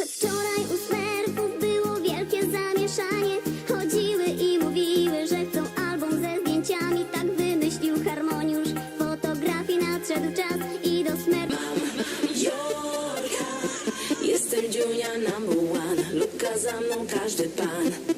Przedwczoraj u smerfów było wielkie zamieszanie. Chodziły i mówiły, że chcą album ze zdjęciami. Tak wymyślił harmoniusz Fotografii nadszedł czas i do smerfów. Jorka, jestem Dziunia number one Luka za mną każdy pan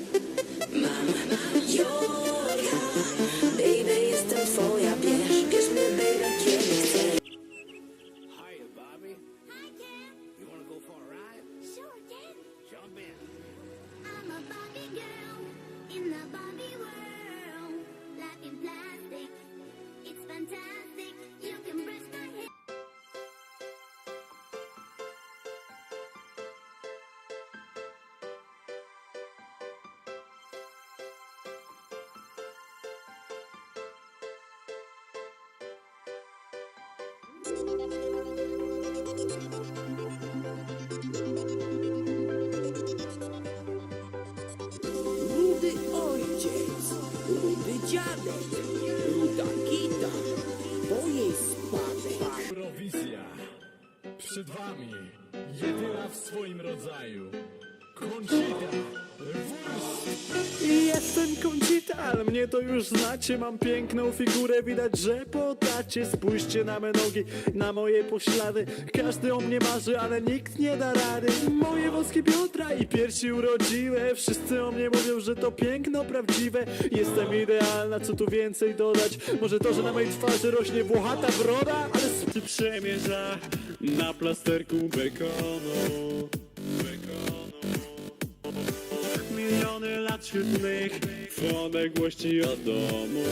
Rudy ojciec, rudy dziadek, ruda kita, po jej spadek. Eurowizja. Przed wami jedyna w swoim rodzaju. Jestem Conchita, ale mnie to już znacie. Mam piękną figurę, widać, że podacie. Spójrzcie na me nogi, na moje poślady. Każdy o mnie marzy, ale nikt nie da rady. Moje włoskie biodra i piersi urodziłe. Wszyscy o mnie mówią, że to piękno prawdziwe. Jestem idealna, co tu więcej dodać? Może to, że na mojej twarzy rośnie włochata broda, ale przemierza na plasterku. Bekonu. Świetlnych w odległości od domu.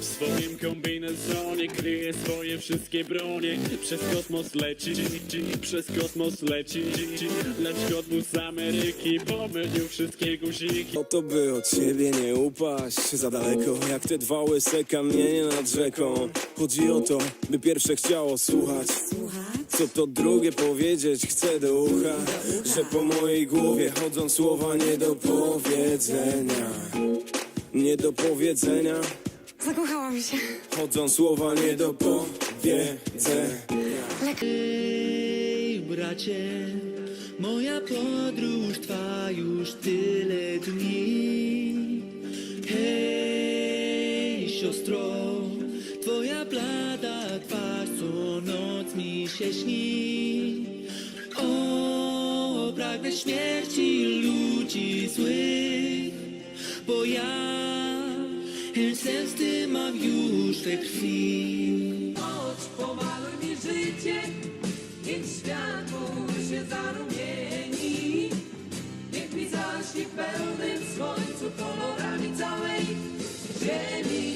W swoim kombinezonie kryje swoje wszystkie bronie. Przez kosmos leci, przez kosmos leci Lecz kosmos z Ameryki pomylił wszystkie guziki. O to by od siebie nie upaść za daleko Jak te dwa łyse kamienie nad rzeką. Chodzi o to, by pierwsze chciało słuchać Co to drugie powiedzieć chce do ucha Że po mojej głowie chodzą słowa nie do powiedzenia Nie do powiedzenia Zakochałam się. Chodzą słowa nie do powiedzenia Ej, bracie, moja podróż trwa już tyle dni. Hej, siostro, twoja blada twarz noc mi się śni. O, pragnę śmierci ludzi złych Bo ja chęć ty mam już we krwi. Noc pomaluj mi życie Niech światło się zarumieni. Niech mi zaśni w pełnym słońcu Kolorami całej ziemi.